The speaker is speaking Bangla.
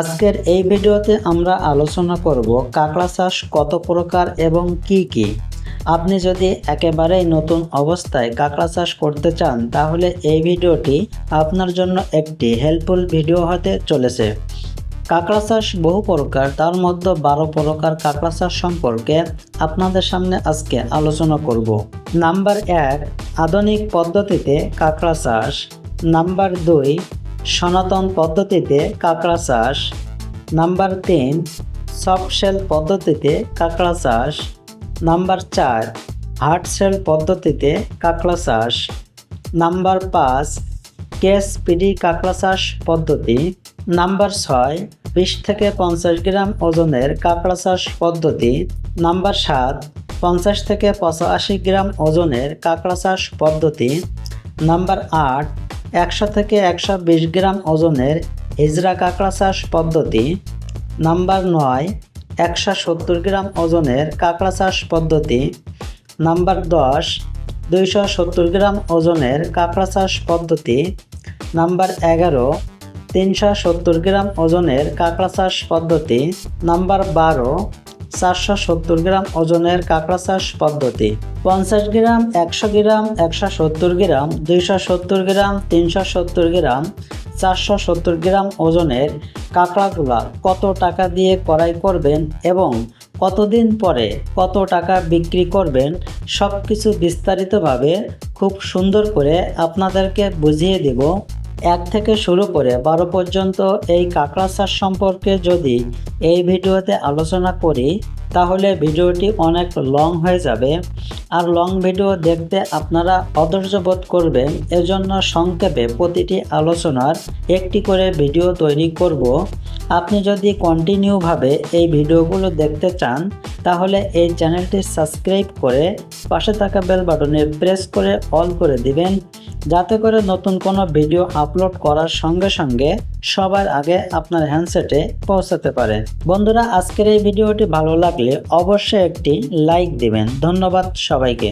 আজকের এই ভিডিওতে আমরা আলোচনা করব কাঁকড়া চাষ কত প্রকার এবং কি কি? আপনি যদি একেবারেই নতুন অবস্থায় কাঁকড়া চাষ করতে চান, তাহলে এই ভিডিওটি আপনার জন্য একটি হেল্পফুল ভিডিও হতে চলেছে। কাঁকড়া চাষ বহু প্রকার, তার মধ্যে বারো প্রকার কাঁকড়া চাষ সম্পর্কে আপনাদের সামনে আজকে আলোচনা করব। নাম্বার এক, আধুনিক পদ্ধতিতে কাঁকড়া চাষ। নাম্বার দুই সনাতন পদ্ধতিতে কাঁকড়া চাষ। নাম্বার তিন সফট সেল পদ্ধতিতে কাঁকড়া চাষ। নাম্বার চার হার্ড সেল পদ্ধতিতে কাঁকড়া চাষ। নাম্বার পাঁচ, কেস পিডি কাঁকড়া চাষ পদ্ধতি। নাম্বার ছয়, বিশ থেকে পঞ্চাশ গ্রাম ওজনের কাঁকড়া চাষ পদ্ধতি। নাম্বার সাত, পঞ্চাশ থেকে পঁচাশি গ্রাম ওজনের কাঁকড়া চাষ পদ্ধতি। নাম্বার আট একশো থেকে একশো বিশ গ্রাম ওজনের হিজরা কাঁকড়া চাষ পদ্ধতি। নাম্বার নয়, একশো সত্তর গ্রাম ওজনের কাঁকড়া চাষ পদ্ধতি। নাম্বার দশ, দুইশো সত্তর গ্রাম ওজনের কাঁকড়া চাষ পদ্ধতি। নাম্বার এগারো, তিনশো সত্তর গ্রাম ওজনের কাঁকড়া চাষ পদ্ধতি। নাম্বার বারো চারশো সত্তর গ্রাম ওজনের কাঁকড়া চাষ পদ্ধতি। পঞ্চাশ গ্রাম, একশো গ্রাম, একশো সত্তর গ্রাম, দুইশো সত্তর গ্রাম, তিনশো সত্তর গ্রাম, চারশো সত্তর গ্রাম ওজনের কাঁকড়াগুলা কত টাকা দিয়ে কড়াই করবেন এবং কতদিন পরে কত টাকা বিক্রি করবেন সব কিছু বিস্তারিতভাবে খুব সুন্দর করে আপনাদেরকে বুঝিয়ে দেব। এক থেকে শুরু করে বারো পর্যন্ত এই কাঁকড়া চাষ সম্পর্কে যদি এই ভিডিওতে আলোচনা করি, তাহলে ভিডিওটি অনেক লং হয়ে যাবে। আর লং ভিডিও দেখতে আপনারা অধৈর্য বোধ করবেন, এজন্য সংক্ষেপে প্রতিটি আলোচনার একটি করে ভিডিও তৈরি করব। আপনি যদি কন্টিনিউভাবে এই ভিডিওগুলো দেখতে চান, তাহলে এই চ্যানেলটি সাবস্ক্রাইব করে পাশে থাকা বেল বাটনে প্রেস করে অল করে দিবেন। যাতে করে নতুন কোনো ভিডিও আপলোড করার সঙ্গে সঙ্গে সবার আগে আপনার হ্যান্ডসেটে পৌঁছাতে পারে। বন্ধুরা, আজকের এই ভিডিওটি ভালো লাগলে অবশ্যই একটি লাইক দিবেন। ধন্যবাদ সবাইকে।